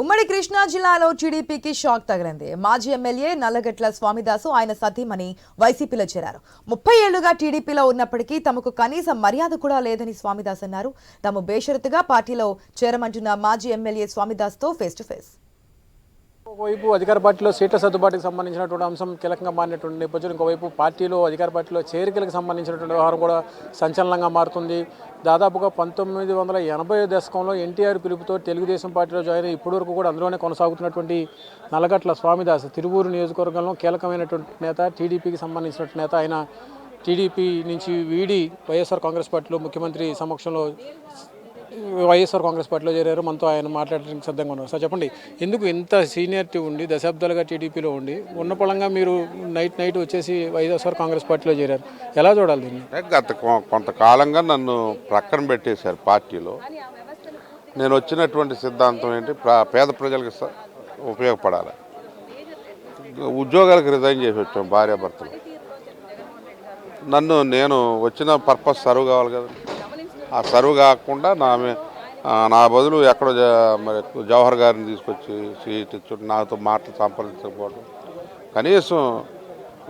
ఉమ్మడి కృష్ణా జిల్లాలో టీడీపీకి షాక్ తగిలింది. మాజీ ఎమ్మెల్యే నల్లగట్ల స్వామిదాసు ఆయన సతీమణి వైసీపీలో చేరారు. ముప్పై ఏళ్ళుగా టీడీపీలో ఉన్నప్పటికీ తమకు కనీస మర్యాద కూడా లేదని స్వామిదాస్ అన్నారు. తాము బేషరతుగా పార్టీలో చేరమంటున్న మాజీ ఎమ్మెల్యే స్వామిదాస్తో ఫేస్ టు ఫేస్ ఒకవైపు అధికార పార్టీలో సీట్ల సర్దుబాటుకు సంబంధించినటువంటి అంశం కీలకంగా మారినటువంటి నేపథ్యం ఇంకోవైపు పార్టీలో అధికార పార్టీలో చేరికలకు సంబంధించినటువంటి వ్యవహారం కూడా సంచలనంగా మారుతుంది. దాదాపుగా పంతొమ్మిది వందల ఎనభై దశకంలో ఎన్టీఆర్ పిలుపుతో తెలుగుదేశం పార్టీలో జాయిన్ అయ్యి ఇప్పటి వరకు కూడా అందులోనే కొనసాగుతున్నటువంటి నల్లగట్ల స్వామిదాస్ తిరువూరు నియోజకవర్గంలో కీలకమైనటువంటి నేత టీడీపీకి సంబంధించినటువంటి నేత ఆయన టీడీపీ నుంచి వీడి వైఎస్ఆర్ కాంగ్రెస్ పార్టీలో ముఖ్యమంత్రి సమక్షంలో వైఎస్ఆర్ కాంగ్రెస్ పార్టీలో చేరారు. మనతో ఆయన మాట్లాడడానికి సిద్ధంగా ఉన్నారు. సార్ చెప్పండి ఎందుకు ఇంత సీనియారిటీ ఉండి దశాబ్దాలుగా టీడీపీలో ఉండి ఉన్న పొలంగా మీరు నైట్ నైట్ వచ్చేసి వైఎస్ఆర్ కాంగ్రెస్ పార్టీలో చేరారు. ఎలా చూడాలి దీన్ని? గత కొ- కొంతకాలంగా నన్ను ప్రక్కన పెట్టేశారు పార్టీలో. నేను వచ్చినటువంటి సిద్ధాంతం ఏంటి? పేద ప్రజలకు స- ఉపయోగపడాలి. ఉద్యోగాలకు రిజైన్ చేసి వచ్చాం భార్యాభర్తలు. నన్ను నేను వచ్చిన పర్పస్ సర్వ్ కావాలి కదా. ఆ సర్వ్ కాకుండా నా నా బదులు ఎక్కడో మరి జవహర్ గారిని తీసుకొచ్చి సీట్ ఇచ్చు నాతో మాటలు సంప్రదించకపోవడం కనీసం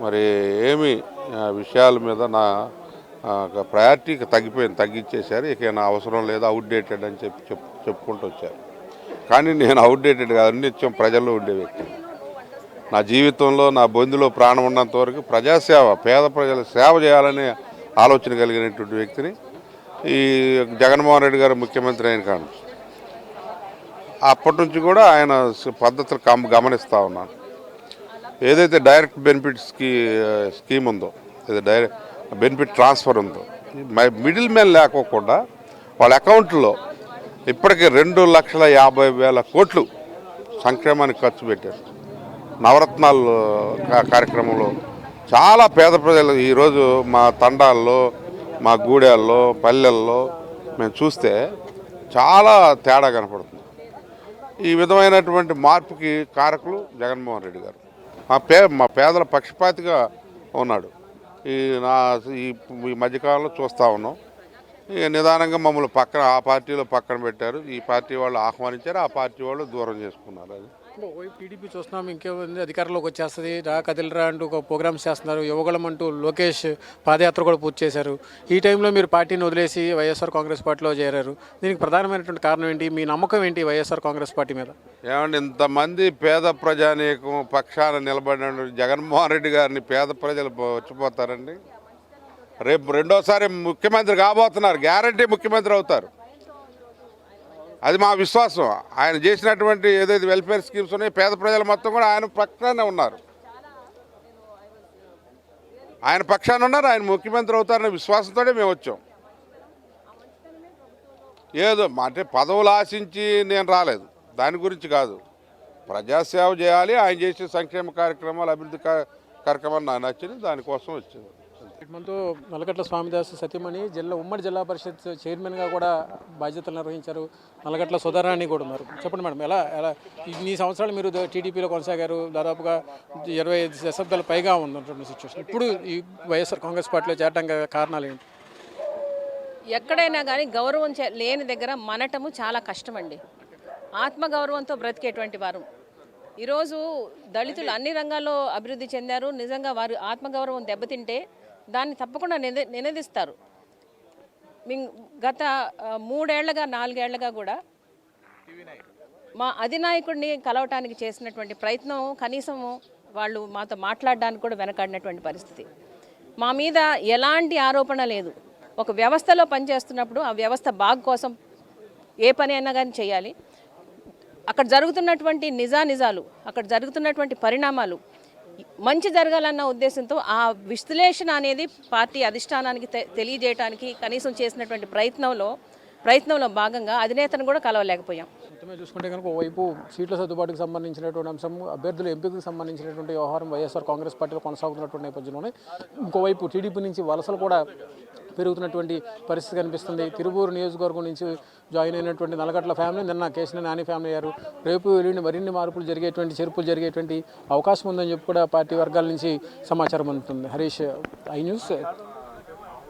మరి ఏమి విషయాల మీద నా ప్రయారిటీకి తగ్గిపోయింది తగ్గించేశారు ఇక నా అవసరం లేదు అవుట్డేటెడ్ అని చెప్పి చెప్పు చెప్పుకుంటూ వచ్చారు. కానీ నేను అవుట్డేటెడ్ కాదు నిత్యం ప్రజల్లో ఉండే వ్యక్తి. నా జీవితంలో నా బొందులో ప్రాణం ఉన్నంత వరకు ప్రజాసేవ పేద ప్రజల సేవ చేయాలనే ఆలోచన కలిగినటువంటి వ్యక్తిని ఈ జగన్మోహన్ రెడ్డి గారు ముఖ్యమంత్రి అయిన కాను అప్పటి నుంచి కూడా ఆయన పద్ధతులు కమ్ గమనిస్తూ ఉన్నాను ఏదైతే డైరెక్ట్ బెనిఫిట్స్కి స్కీమ్ ఉందో ఏదో డైరెక్ట్ బెనిఫిట్ ట్రాన్స్ఫర్ ఉందో మిడిల్ మ్యాన్ లేకోకుండా వాళ్ళ అకౌంట్లో ఇప్పటికీ రెండు లక్షల యాభై వేల కోట్లు సంక్షేమానికి ఖర్చు పెట్టారు. నవరత్నాలు కార్యక్రమంలో చాలా పేద ప్రజలు ఈరోజు మా తండాల్లో మా గూడెల్లో పల్లెల్లో మేము చూస్తే చాలా తేడా కనపడుతుంది. ఈ విధమైనటువంటి మార్పుకి కారకులు జగన్మోహన్ రెడ్డి గారు. మా పే మా పేదల పక్షపాతిగా ఉన్నాడు. ఈ నా ఈ ఈ మధ్యకాలంలో చూస్తూ ఉన్నాం. ఇక నిదానంగా మమ్మల్ని పక్కన ఆ పార్టీలో పక్కన పెట్టారు. ఈ పార్టీ వాళ్ళు ఆహ్వానించారు. ఆ పార్టీ వాళ్ళు దూరం చేసుకున్నారు. అది ఇప్పుడు టీడీపీ చూస్తున్నాం ఇంకేముంది? అధికారంలోకి వచ్చేస్తుంది. రా కదిలరా అంటూ ఒక ప్రోగ్రామ్స్ చేస్తున్నారు. యువగళం అంటూ లోకేష్ పాదయాత్ర కూడా పూర్తి చేశారు. ఈ టైంలో మీరు పార్టీని వదిలేసి వైఎస్ఆర్ కాంగ్రెస్ పార్టీలో చేరారు. దీనికి ప్రధానమైనటువంటి కారణం ఏంటి? మీ నమ్మకం ఏంటి వైఎస్ఆర్ కాంగ్రెస్ పార్టీ మీద? ఏమండి ఇంతమంది పేద ప్రజానీకం పక్షాన నిలబడిన జగన్మోహన్ రెడ్డి గారిని పేద ప్రజలు వచ్చిపోతారండి రేపు రెండోసారి ముఖ్యమంత్రి కాబోతున్నారు. గ్యారంటీ ముఖ్యమంత్రి అవుతారు. అది మా విశ్వాసం. ఆయన చేసినటువంటి ఏదైతే వెల్ఫేర్ స్కీమ్స్ ఉన్నాయో పేద ప్రజలు మొత్తం కూడా ఆయన పక్షానే ఉన్నారు. ఆయన పక్షాన ఉన్నారు ఆయన ముఖ్యమంత్రి అవుతారనే విశ్వాసంతోనే మేము వచ్చాం. ఏదో అంటే పదవులు ఆశించి నేను రాలేదు. దాని గురించి కాదు. ప్రజాసేవ చేయాలి ఆయన చేసే సంక్షేమ కార్యక్రమాలు అభివృద్ధి కార్యక్రమాలు నాకు నచ్చింది దానికోసం వచ్చింది. మనతో నల్లగట్ల స్వామిదాస్ సతీమణి జిల్లా ఉమ్మడి జిల్లా పరిషత్ చైర్మన్గా కూడా బాధ్యతలు నిర్వహించారు. నల్లగట్ల సుధారాణి కూడా ఉన్నారు. చెప్పండి మేడం ఎలా ఎలా ఇన్ని సంవత్సరాలు మీరు టీడీపీలో కొనసాగారు. దాదాపుగా ఇరవై ఐదు దశాబ్దాల పైగా ఉన్నటువంటి సిచ్యువేషన్ ఇప్పుడు ఈ వైఎస్ఆర్ కాంగ్రెస్ పార్టీలో చేరడానికి కారణాలు ఏంటి? ఎక్కడైనా కానీ గౌరవం చే- లేని దగ్గర మనటము చాలా కష్టమండి. ఆత్మగౌరవంతో బ్రతికేటువంటి వారు. ఈరోజు దళితులు అన్ని రంగాల్లో అభివృద్ధి చెందారు. నిజంగా వారు ఆత్మగౌరవం దెబ్బతింటే దాన్ని తప్పకుండా నినదిస్తారు. గత ఆ, మూడేళ్ళగా నాలుగేళ్ళగా కూడా మా అధినాయకుడిని కలవటానికి చేసినటువంటి ప్రయత్నం కనీసం వాళ్ళు మాతో మాట్లాడడానికి కూడా వెనకాడినటువంటి పరిస్థితి. మా మీద ఎలాంటి ఆరోపణ లేదు. ఒక వ్యవస్థలో పనిచేస్తున్నప్పుడు ఆ వ్యవస్థ బాగు కోసం ఏ పని అయినా కానీ చేయాలి. అక్కడ జరుగుతున్నటువంటి నిజానిజాలు అక్కడ జరుగుతున్నటువంటి పరిణామాలు మంచి జరగాలన్న ఉద్దేశంతో ఆ విశ్లేషణ అనేది పార్టీ అధిష్టానానికి తెలియజేయడానికి కనీసం చేసినటువంటి ప్రయత్నంలో ప్రయత్నంలో భాగంగా అధినేతను కూడా కలవలేకపోయాం. మొత్తమే చూసుకుంటే కనుక ఓవైపు సీట్ల సర్దుబాటుకు సంబంధించినటువంటి అంశం అభ్యర్థుల ఎంపికకు సంబంధించినటువంటి వ్యవహారం వైఎస్ఆర్ కాంగ్రెస్ పార్టీలో కొనసాగుతున్నటువంటి నేపథ్యంలోనే ఇంకోవైపు టీడీపీ నుంచి వలసలు కూడా పెరుగుతున్నటువంటి పరిస్థితి కనిపిస్తుంది. తిరువూరు నియోజకవర్గం నుంచి జాయిన్ అయినటువంటి నలగట్ల ఫ్యామిలీ నిన్న కేసీఆర్ నాని ఫ్యామిలీ అయ్యారు. రేపు ఎల్లుండి మరిన్ని మార్పులు జరిగేటువంటి చేర్పులు జరిగేటువంటి అవకాశం ఉందని చెప్పి కూడా పార్టీ వర్గాల నుంచి సమాచారం అందుతుంది. Harish I news